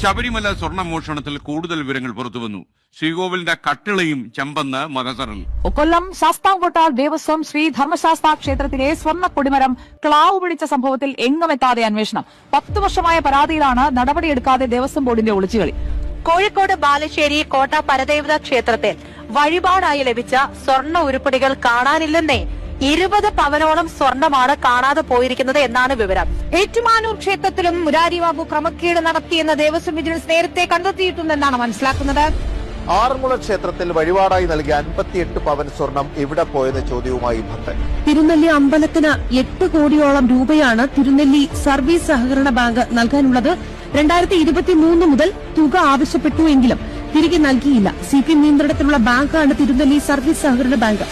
ശബരിമല സ്വർണ മോഷണത്തിൽ കൂടുതൽ വിവരങ്ങൾ പുറത്തുവന്നു. ശ്രീകോവിലിന്റെ കട്ടിളയും ചെമ്പെന്ന് മതസറൽ കൊല്ലം ശാസ്താംകോട്ട ദേവസ്വം ശ്രീ ധർമ്മശാസ്താ ക്ഷേത്രത്തിലെ സ്വർണ കൊടിമരം ക്ലാവ് പിടിച്ച സംഭവത്തിൽ എങ്ങുമെത്താതെ അന്വേഷണം. പത്തു വർഷമായ പരാതിയിലാണ് നടപടിയെടുക്കാതെ ദേവസ്വം ബോർഡിന്റെ ഒളിച്ചുകളി. കോഴിക്കോട് ബാലുശ്ശേരി കോട്ട പരദേവത ക്ഷേത്രത്തിൽ വഴിപാടായി ലഭിച്ച സ്വർണ ഉരുപ്പടികൾ കാണാനില്ലെന്നേ ഇരുപത് പവനോളം സ്വർണമാണ് കാണാതെ പോയിരിക്കുന്നത് എന്നാണ് വിവരം. ഏറ്റുമാനൂർ ക്ഷേത്രത്തിലും മുരാരി ബാബു ക്രമക്കേട് നടത്തിയെന്ന് ദേവസ്വം വിജിലൻസ് നേരത്തെ കണ്ടെത്തിയിട്ടുണ്ടെന്നാണ് മനസ്സിലാക്കുന്നത്. ആറന്മുള ക്ഷേത്രത്തിൽ വഴിപാടായി നൽകിയ അൻപത്തിയെട്ട് പവൻ സ്വർണം എവിടെ പോയെന്ന ചോദ്യവുമായി ഭക്തൻ. തിരുനെല്ലി അമ്പലത്തിന് എട്ട് കോടിയോളം രൂപയാണ് തിരുനെല്ലി സർവീസ് സഹകരണ ബാങ്ക് നൽകാനുള്ളത്. രണ്ടായിരത്തി ഇരുപത്തിമൂന്ന് മുതൽ തുക ആവശ്യപ്പെട്ടുവെങ്കിലും തിരികെ നൽകിയില്ല. സി പി എം നിയന്ത്രണത്തിലുള്ള ബാങ്കാണ് തിരുനെല്ലി സർവീസ് സഹകരണ ബാങ്ക്.